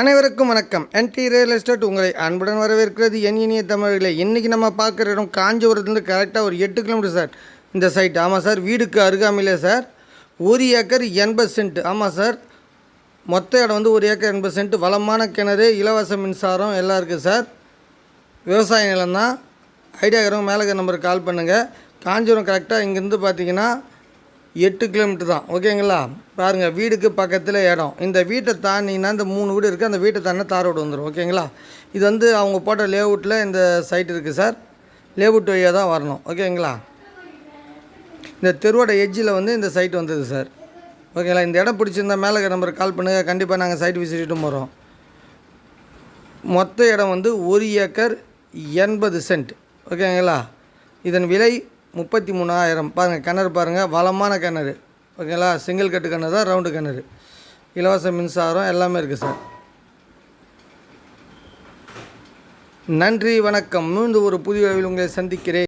அனைவருக்கும் வணக்கம். என்டி real estate உங்களை அன்புடன் வரவேற்கிறது. என் இனிய தமிழர்களே இன்றைக்கி நம்ம பார்க்குற இடம் காஞ்சிபுரத்துலேருந்து கரெக்டாக ஒரு எட்டு கிலோமீட்டர் சார் இந்த சைட் ஆமாம் சார் வீடுக்கு அருகாமையிலே சார் ஒரு ஏக்கர் எண்பது சென்ட் ஆமாம் சார் மொத்த இடம் வந்து ஒரு ஏக்கர் எண்பது சென்ட் வளமான கிணறு இலவச மின்சாரம் எல்லாம் இருக்குது சார் விவசாய நிலம் தான். ஐடியாக்கிறவங்க மேலே நம்பருக்கு கால் பண்ணுங்கள் காஞ்சிபுரம் கரெக்டாக இங்கேருந்து பார்த்தீங்கன்னா எட்டு கிலோமீட்டர் தான். ஓகேங்களா பாருங்கள் வீடுக்கு பக்கத்தில் இடம். இந்த வீட்டை தாண்டினா இந்த மூணு வீடு இருக்குது அந்த வீட்டை தாண்டினா தார் ரோடு வந்துடும் ஓகேங்களா இது வந்து அவங்க போட்ட லேஅவுட்டில் இந்த சைட் இருக்குது சார் லேஅவுட் வழியாக தான் வரணும். ஓகேங்களா இந்த தெருவோட எஜ்ஜில் வந்து இந்த சைட் வந்தது சார் ஓகேங்களா இந்த இடம் பிடிச்சிருந்தா மேலே நம்பருக்கு கால் பண்ணுங்கள் கண்டிப்பாக நாங்கள் சைட் விசிட்டும் போகிறோம் மொத்த இடம் வந்து ஒரு ஏக்கர் எண்பது சென்ட் ஓகேங்களா இதன் விலை முப்பத்தி மூணாயிரம். பாருங்கள் கிணறு பாருங்கள் வளமான கிணறு. ஓகேங்களா? சிங்கிள் கட்டு கிணறு தான் ரவுண்டு கிணறு. இலவச மின்சாரம் எல்லாமே இருக்குது சார் நன்றி வணக்கம். மீண்டும் ஒரு புதிய வழியில் உங்களை சந்திக்கிறேன்.